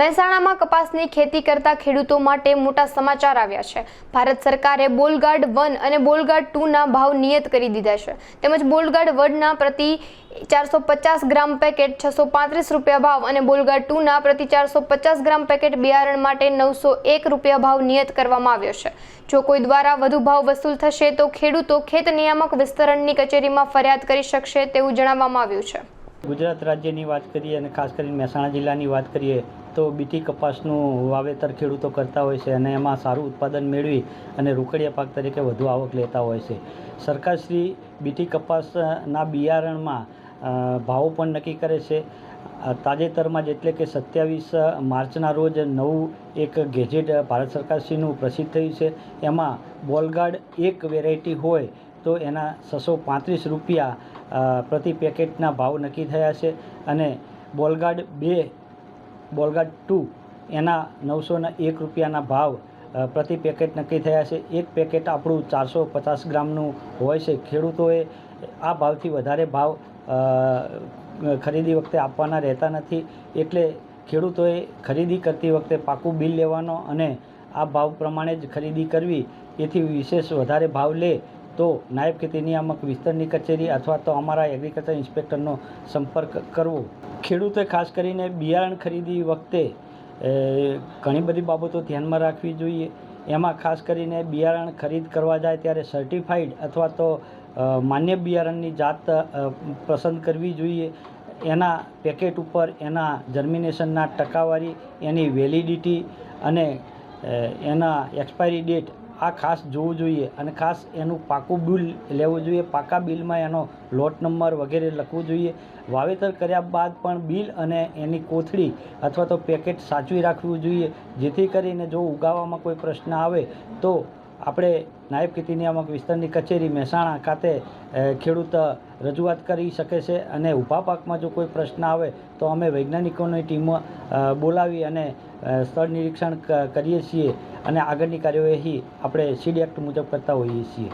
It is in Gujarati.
મહેસાણામાં કપાસની ખેતી કરતા ખેડૂતો માટે મોટા સમાચાર આવ્યા છે. ભારત સરકારે બોલગાર્ડ વન અને બોલગાર્ડ ટુના ભાવ નિયત કરી દીધા છે. તેમજ બોલગાર્ડ વનના પ્રતિ ચારસો પચાસ ગ્રામ પેકેટ છસો પાંત્રીસ રૂપિયા ભાવ અને બોલગાર્ડ ટુના પ્રતિ ચારસો પચાસ ગ્રામ પેકેટ બિયારણ માટે નવસો એક રૂપિયા ભાવ નિયત કરવામાં આવ્યો છે. જો કોઈ દ્વારા વધુ ભાવ વસૂલ થશે તો ખેડૂતો ખેત નિયામક વિસ્તરણની કચેરીમાં ફરિયાદ કરી શકશે તેવું જણાવવામાં આવ્યું છે. ગુજરાત રાજ્યની વાત કરીએ અને ખાસ કરીને મહેસાણા જિલ્લાની વાત કરીએ, તો બીટી કપાસનું વાવેતર ખેડૂતો કરતા હોય છે અને એમાં સારું ઉત્પાદન મેળવી અને રોકડિયા પાક તરીકે વધુ આવક લેતા હોય છે. સરકારશ્રી બીટી કપાસના બિયારણમાં ભાવો પણ નક્કી કરે છે. તાજેતરમાં જ એટલે કે સત્યાવીસ માર્ચના રોજ નવું એક ગેજેટ ભારત સરકારશ્રીનું પ્રસિદ્ધ થયું છે. એમાં બોલગાર્ડ એક વેરાયટી હોય તો એના છસો પાંત્રીસ રૂપિયા પ્રતિ પેકેટના ભાવ નક્કી થયા છે અને બોલગાર્ડ બે બોલગાર્ડ ટુ એના નવસોના એક રૂપિયાના ભાવ પ્રતિ પેકેટ નક્કી થયા છે. એક પેકેટ આપણું ચારસો પચાસ ગ્રામનું હોય છે ખેડૂતોએ. આ ભાવથી વધારે ભાવ ખરીદી વખતે આપવાના રહેતા નથી. એટલે ખેડૂતોએ ખરીદી કરતી વખતે પાકું બિલ લેવાનો અને આ ભાવ પ્રમાણે જ ખરીદી કરવી. એથી વિશેષ વધારે ભાવ લે તો નાયબ ખેતી નિયામક વિસ્તરની કચેરી અથવા તો અમારા એગ્રીકલ્ચર ઇન્સ્પેક્ટરનો સંપર્ક કરવો. ખેડૂતે ખાસ કરીને બિયારણ ખરીદી વખતે ઘણી બધી બાબતો ધ્યાનમાં રાખવી જોઈએ. એમાં ખાસ કરીને બિયારણ ખરીદ કરવા જાય ત્યારે સર્ટિફાઈડ અથવા તો માન્ય બિયારણની જાત પસંદ કરવી જોઈએ. એના પેકેટ ઉપર એના જર્મિનેશનના ટકાવારી, એની વેલિડિટી અને એના એક્સપાયરી ડેટ આ ખાસ જોવું જોઈએ અને ખાસ એનું પાકું બિલ લેવું જોઈએ, પાકા બિલમાં એનો લોટ નંબર વગેરે લખવું જોઈએ. વાવેતર કર્યા બાદ પણ બિલ અને એની કોથળી અથવા તો પેકેટ સાચવી રાખવું જોઈએ. જેથી કરીને જો ઉગાવવામાં કોઈ પ્રશ્ન આવે તો આપણે નાયબ ખેતી નિયામક વિસ્તારની કચેરી મહેસાણા ખાતે ખેડૂત રજૂઆત કરી શકે છે અને ઊભા પાકમાં જો કોઈ પ્રશ્ન આવે તો અમે વૈજ્ઞાનિકોની ટીમ બોલાવી અને સ્થળ નિરીક્ષણ કરીએ છીએ. અને આગળની કાર્યવાહી આપણે સીડી એક્ટ મુજબ કરતા હોઈએ છીએ.